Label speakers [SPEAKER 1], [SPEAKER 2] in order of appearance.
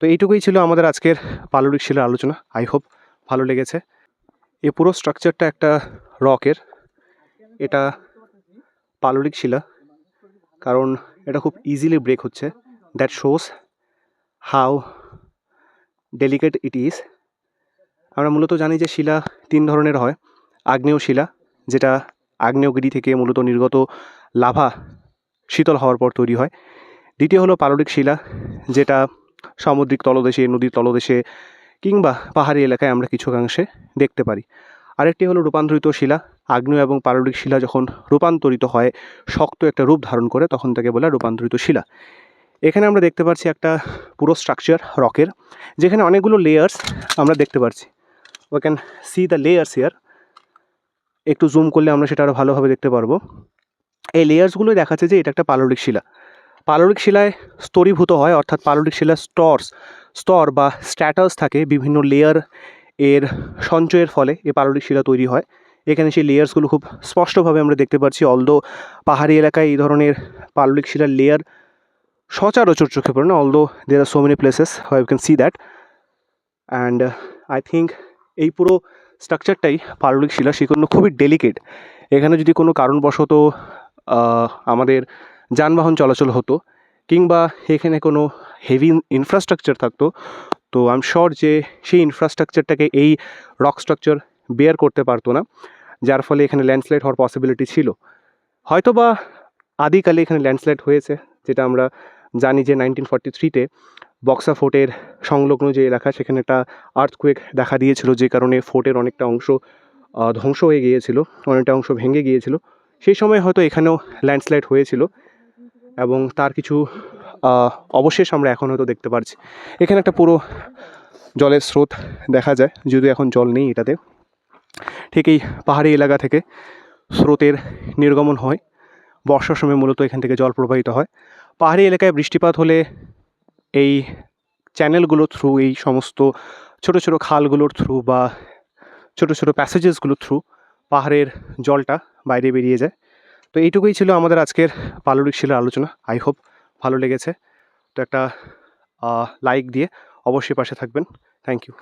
[SPEAKER 1] তো এইটুকুই ছিল আমাদের আজকের পাললিক শিলার আলোচনা। আই হোপ ভালো লেগেছে। এই পুরো স্ট্রাকচারটা একটা রকের এটা পাললিক শিলা। কারণ এটা খুব ইজিলি ব্রেক হচ্ছে। That shows how delicate it is আমরা মূলত জানি যে শিলা তিন ধরনের হয়। আগ্নেয় শিলা, যেটা আগ্নেয়গিরি থেকে মূলত নির্গত লাভা শীতল হওয়ার পর তৈরি হয়। দ্বিতীয় হলো পাললিক শিলা, যেটা সামুদ্রিক তলদেশে, নদীর তলদেশে কিংবা পাহাড়ি এলাকায় আমরা কিছু অংশে দেখতে পারি। আরেকটি হলো রূপান্তরিত শিলা। আগ্নেয় এবং পাললিক শিলা যখন রূপান্তরিত হয়, শক্ত একটা রূপ ধারণ করে, তখন তাকে বলে রূপান্তরিত শিলা। এখানে আমরা দেখতে পাচ্ছি একটা পুরো স্ট্রাকচার রকের যেখানে অনেকগুলো লেয়ার্স আমরা দেখতে পাচ্ছি we can see the layers here একটু জুম করলে আমরা সেটা আরও ভালোভাবে দেখতে পারব। এই লেয়ার্সগুলোই দেখাচ্ছে যে এটা একটা পাললিক শিলা। পাললিক শিলায় স্তরীভূত হয়, অর্থাৎ পাললিক শিলার স্তরস স্তর বা স্ট্যাটাস থাকে বিভিন্ন লেয়ার এর সঞ্চয়ের ফলে এই পাললিক শিলা তৈরি হয়। এখানে সেই লেয়ার্সগুলো খুব স্পষ্টভাবে আমরা দেখতে পাচ্ছি অলদো পাহাড়ি এলাকায় এই ধরনের পাললিক শিলার লেয়ার সচরাচর চোখে পড়ে না although there are so many places you can see that and I think এই পুরো স্ট্রাকচারটাই পাললিক শিলা সেজন্য খুবই ডেলিকেট এখানে যদি কোনো কারণবশত আমাদের যানবাহন চলাচল হতো, কিংবা এখানে কোনো হেভি ইনফ্রাস্ট্রাকচার থাকতো, তো আই এম শিওর যে সেই ইনফ্রাস্ট্রাকচারটাকে এই রক স্ট্রাকচার বেয়ার করতে পারতো না, যার ফলে এখানে ল্যান্ডস্লাইড হওয়ার পসিবিলিটি ছিল। হয়তো বা আদিকালে এখানে ল্যান্ডস্লাইড হয়েছে, যেটা আমরা জানি যে নাইনটিন ফর্টি থ্রিতে বক্সা ফোর্টের সংলগ্ন যে এলাকা, সেখানে একটা আর্থকুয়েক দেখা দিয়েছিল, যে কারণে ফোর্টের অনেকটা অংশ ধ্বংস হয়ে গিয়েছিল, অনেকটা অংশ ভেঙে গিয়েছিল। সেই সময় হয়তো এখানেও ল্যান্ডস্লাইড হয়েছিল। এবং তার কিছু অবশেষ আমরা এখন হয়তো দেখতে পারছি। এখানে একটা পুরো জলের স্রোত দেখা যায়, যদিও এখন জল নেই এটাতে। ঠিক এই পাহাড়ি এলাকা থেকে স্রোতের নির্গমন হয়। বর্ষার সময় মূলত এখান থেকে জল প্রবাহিত হয়। পাহাড়ি এলাকায় বৃষ্টিপাত হলে এই চ্যানেলগুলো থ্রু এই সমস্ত ছোট ছোট খালগুলোর থ্রু বা ছোট ছোট প্যাসেজেসগুলোর থ্রু পাহাড়ের জলটা বাইরে বেরিয়ে যায়। তো এইটুকুই ছিল আমাদের আজকের পাললিক শিলার আলোচনা। আই হোপ ভালো লেগেছে। তো একটা লাইক দিয়ে অবশ্যই পাশে থাকবেন। Thank you